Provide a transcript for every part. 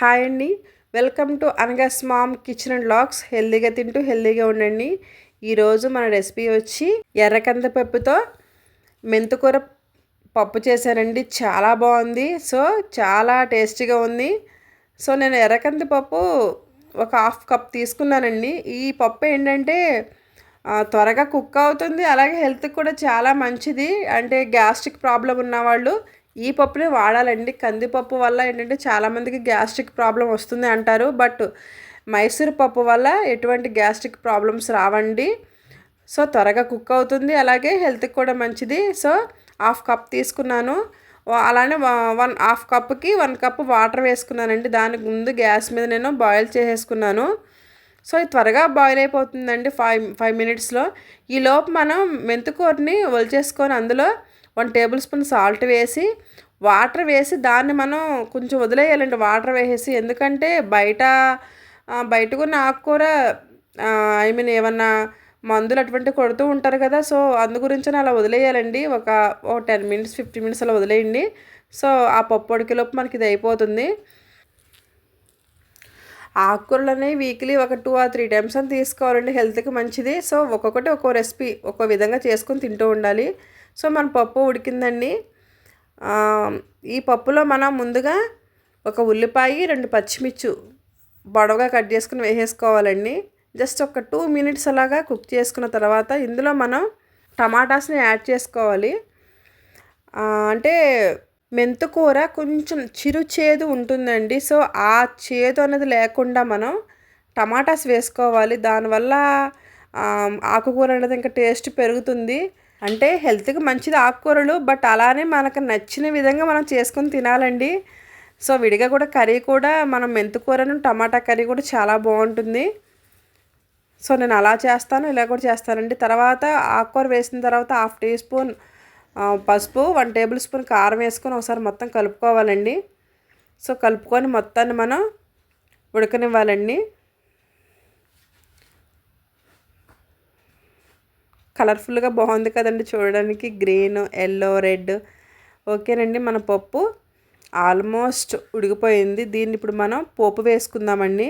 Hi అండి. Welcome to అనగస్ mom kitchen and lakhs. హెల్దీగా తింటూ హెల్దీగా ఉండండి. ఈరోజు మన రెసిపీ వచ్చి ఎర్రకంద పప్పుతో మెంతుకూర పప్పు చేశానండి చాలా బాగుంది. సో చాలా టేస్టీగా ఉంది. సో నేను ఎర్రకంది పప్పు ఒక హాఫ్ కప్ తీసుకున్నానండి. ఈ పప్పు ఏంటంటే త్వరగా కుక్ అవుతుంది. అలాగే హెల్త్కి కూడా చాలా మంచిది. అంటే గ్యాస్ట్రిక్ ప్రాబ్లం ఉన్నవాళ్ళు ఈ పప్పుని వాడాలండి. కందిపప్పు వల్ల ఏంటంటే చాలామందికి గ్యాస్ట్రిక్ ప్రాబ్లం వస్తుంది అంటారు. బట్ మైసూర్ పప్పు వల్ల ఎటువంటి గ్యాస్ట్రిక్ ప్రాబ్లమ్స్ రావండి. సో త్వరగా కుక్ అవుతుంది. అలాగే హెల్త్కి కూడా మంచిది. సో హాఫ్ కప్ తీసుకున్నాను. అలానే వన్ హాఫ్ కప్కి వన్ కప్ వాటర్ వేసుకున్నానండి. దానికి ముందు గ్యాస్ మీద నేను బాయిల్ చేసేసుకున్నాను. సో ఇది త్వరగా బాయిల్ అయిపోతుందండి. ఫైవ్ ఫైవ్ మినిట్స్లో. ఈ లోపు మనం మెంతుకూరని ఒలిచేసుకొని అందులో వన్ టేబుల్ స్పూన్ సాల్ట్ వేసి వాటర్ వేసి దాన్ని మనం కొంచెం వదిలేయాలండి. వాటర్ వేసేసి ఎందుకంటే బయట బయట ఉన్న ఆకుకూర ఐ మీన్ ఏమన్నా మందులు అటువంటి కొడుతూ ఉంటారు కదా సో అందు గురించి అలా వదిలేయాలండి. ఒక ఓ టెన్ మినిట్స్ ఫిఫ్టీన్ మినిట్స్ అలా వదిలేయండి. సో ఆ పప్పు ఉడికేలోపు మనకి ఇది అయిపోతుంది. ఆకుకూరలు అనేవి వీక్లీ ఒక టూ ఆర్ త్రీ టైమ్స్ అని తీసుకోవాలండి. హెల్త్కి మంచిది. సో ఒక్కొక్కటి ఒక్కో రెసిపీ ఒక్కో విధంగా చేసుకొని తింటూ ఉండాలి. సో మన పప్పు ఉడికిందండి. ఈ పప్పులో మనం ముందుగా ఒక ఉల్లిపాయ రెండు పచ్చిమిర్చి బొడవగా కట్ చేసుకుని వేసేసుకోవాలండి. జస్ట్ ఒక టూ మినిట్స్ అలాగా కుక్ చేసుకున్న తర్వాత ఇందులో మనం టమాటాస్ని యాడ్ చేసుకోవాలి. అంటే మెంతుకూర కొంచెం చిరు చేదు ఉంటుందండి. సో ఆ చేదు అనేది లేకుండా మనం టమాటాస్ వేసుకోవాలి. దానివల్ల ఆకుకూర అనేది ఇంకా టేస్ట్ పెరుగుతుంది. అంటే హెల్త్కి మంచిది ఆకుకూరలు బట్ అలానే మనకు నచ్చిన విధంగా మనం చేసుకొని తినాలండి. సో విడిగా కూడా కర్రీ కూడా మనం మెంతుకూరను టమాటా కర్రీ కూడా చాలా బాగుంటుంది. సో నేను అలా చేస్తాను ఇలా కూడా చేస్తానండి. తర్వాత ఆకుకూర వేసిన తర్వాత హాఫ్ టీ స్పూన్ పసుపు వన్ టేబుల్ స్పూన్ కారం వేసుకొని ఒకసారి మొత్తం కలుపుకోవాలండి. సో కలుపుకొని మొత్తాన్ని మనం ఉడకనివ్వాలండి. కలర్ఫుల్గా బాగుంది కదండి చూడడానికి. Green yellow red. ఓకేనండి మన పప్పు ఆల్మోస్ట్ ఉడికిపోయింది. దీన్ని ఇప్పుడు మనం పోపు వేసుకుందామండి.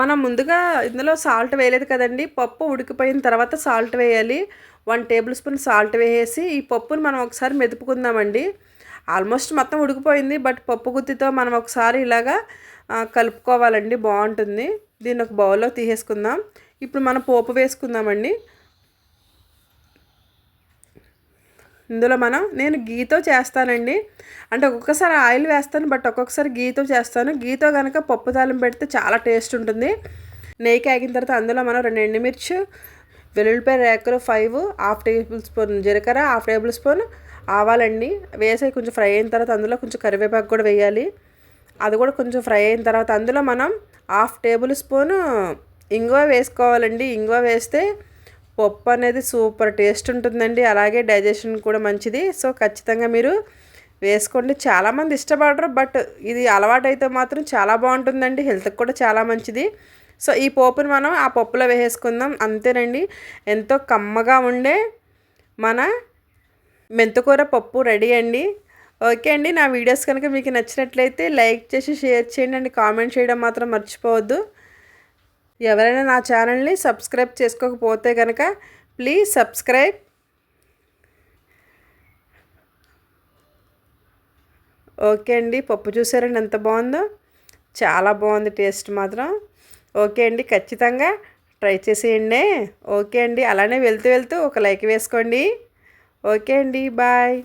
మనం ముందుగా ఇందులో సాల్ట్ వేయలేదు కదండి. పప్పు ఉడికిపోయిన తర్వాత సాల్ట్ వేయాలి. వన్ టేబుల్ స్పూన్ సాల్ట్ వేసేసి ఈ పప్పును మనం ఒకసారి మెదుపుకుందామండి. ఆల్మోస్ట్ మొత్తం ఉడికిపోయింది బట్ పప్పు గుత్తితో మనం ఒకసారి ఇలాగా కలుపుకోవాలండి బాగుంటుంది. దీన్ని ఒక బౌల్లో తీసేసుకుందాం. ఇప్పుడు మనం పోపు వేసుకుందామండి. ఇందులో మనం నేను గీతో చేస్తానండి. అంటే ఒక్కొక్కసారి ఆయిల్ వేస్తాను బట్ ఒక్కొక్కసారి గీతో చేస్తాను. గీతో కనుక పప్పు తాలింపు పెడితే చాలా టేస్ట్ ఉంటుంది. నెయ్యి కాగిన తర్వాత అందులో మనం రెండు ఎండుమిర్చి వెల్లుల్లిపాయ రేకలు ఫైవ్ హాఫ్ టేబుల్ స్పూన్ జీలకర్ర హాఫ్ టేబుల్ స్పూన్ ఆవాలండి. వేసి కొంచెం ఫ్రై అయిన తర్వాత అందులో కొంచెం కరివేపాకు కూడా వేయాలి. అది కూడా కొంచెం ఫ్రై అయిన తర్వాత అందులో మనం హాఫ్ టేబుల్ స్పూన్ ఇంగువ వేసుకోవాలండి. ఇంగువ వేస్తే పప్పు అనేది సూపర్ టేస్ట్ ఉంటుందండి. అలాగే డైజెషన్ కూడా మంచిది. సో ఖచ్చితంగా మీరు వేసుకోండి. చాలామంది ఇష్టపడరు బట్ ఇది అలవాటు అయితే మాత్రం చాలా బాగుంటుందండి. హెల్త్కి కూడా చాలా మంచిది. సో ఈ పోపుని మనం ఆ పప్పులో వేసేసుకుందాం. అంతేనండి. ఎంతో కమ్మగా ఉండే మన మెంతకూర పప్పు రెడీ అండి. ఓకే అండి. నా వీడియోస్ కనుక మీకు నచ్చినట్లయితే లైక్ చేసి షేర్ చేయండి అండి కామెంట్ చేయడం మాత్రం మర్చిపోవద్దు. ఎవరైనా నా ఛానల్ని సబ్స్క్రైబ్ చేసుకోకపోతే కనుక ప్లీజ్ సబ్స్క్రైబ్. ఓకే అండి. పప్పు చూసారండి ఎంత బాగుందో. చాలా బాగుంది టేస్ట్ మాత్రం. ఓకే అండి ఖచ్చితంగా ట్రై చేసేయండి. ఓకే అండి అలానే వెళ్తూ వెళ్తూ ఒక లైక్ వేసుకోండి. ఓకే అండి బాయ్.